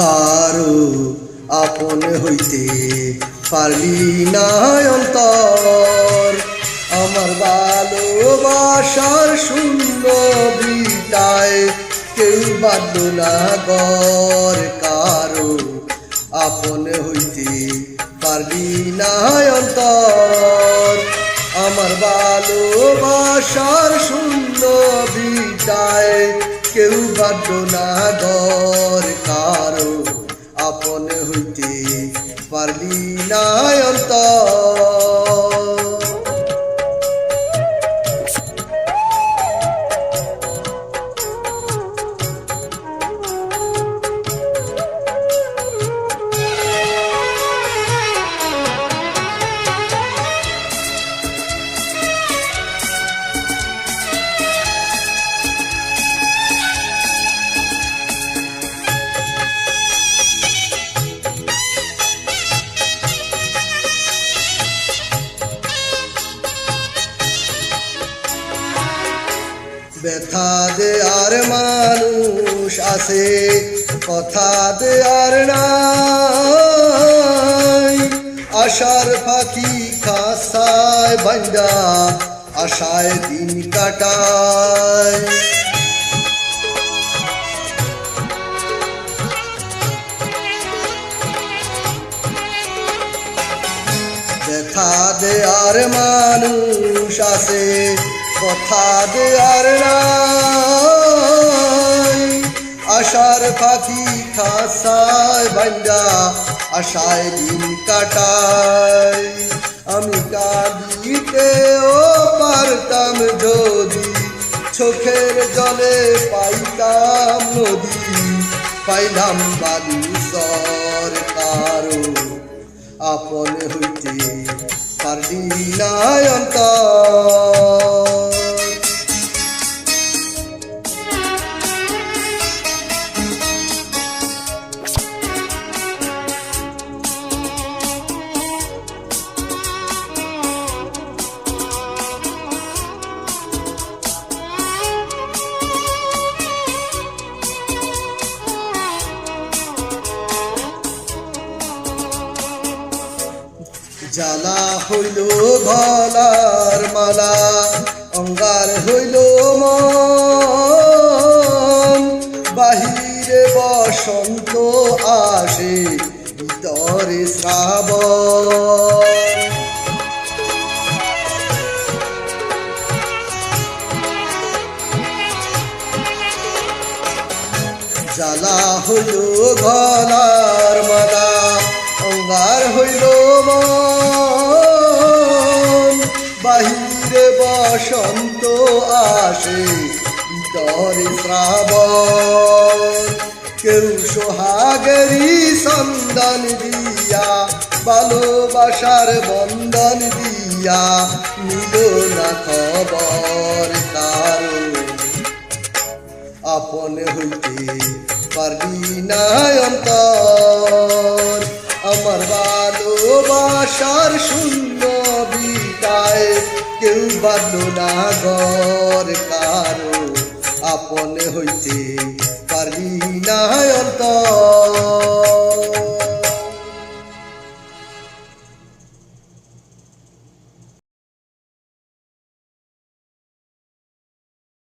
কারও আপন হইতে পারলি না অন্তর। আমার ভালোবাসার শূন্য বিটায় কেউ বাধ্য না গর কারও আপন হইতে পারলি না অন্তর। আমার ভালোবাসার শূন্য বিটায় কেউ বাধ্য না গর কারও। আপন হইতে পারলি না অন্তর। ব্যথা দে আর মানুষ আছে, কথা দে আর নাই। আশার পাখি খাসায় বান্দা আশায় দিন কাটায়। দেখা দে আর মানুষ আছে কথা দে আর নাই। আশার পাখি খাসায় বান্দা আশায় দিন কাটায়। আমি কাঁদিতেও পারতাম যদি, চোখের জলে পাইতাম নদী। পাইলাম বালু সরকারও আপন হইতে পারলি জ্বালা হইল গলার মালা, অঙ্গার হইল বাহিরে বসন্ত আসে, ভিতরে শ্রাবণ। জ্বালা হইল গলার মালা, অঙ্গার হইল মন। বাহিরে বসন্ত আসে, ভিতরে শ্রাবণ। কেউ সোহাগেরি সন্ধান দিয়া, ভালোবাসার বন্ধন দিয়া নিল না খবর কারণ আপন হইতে পারবি না অন্তর। আমার ভালোবাসার শূন্য বিদায় কেউ বাঁধল না গর কারও আপন হইতে পারি না অন্তর।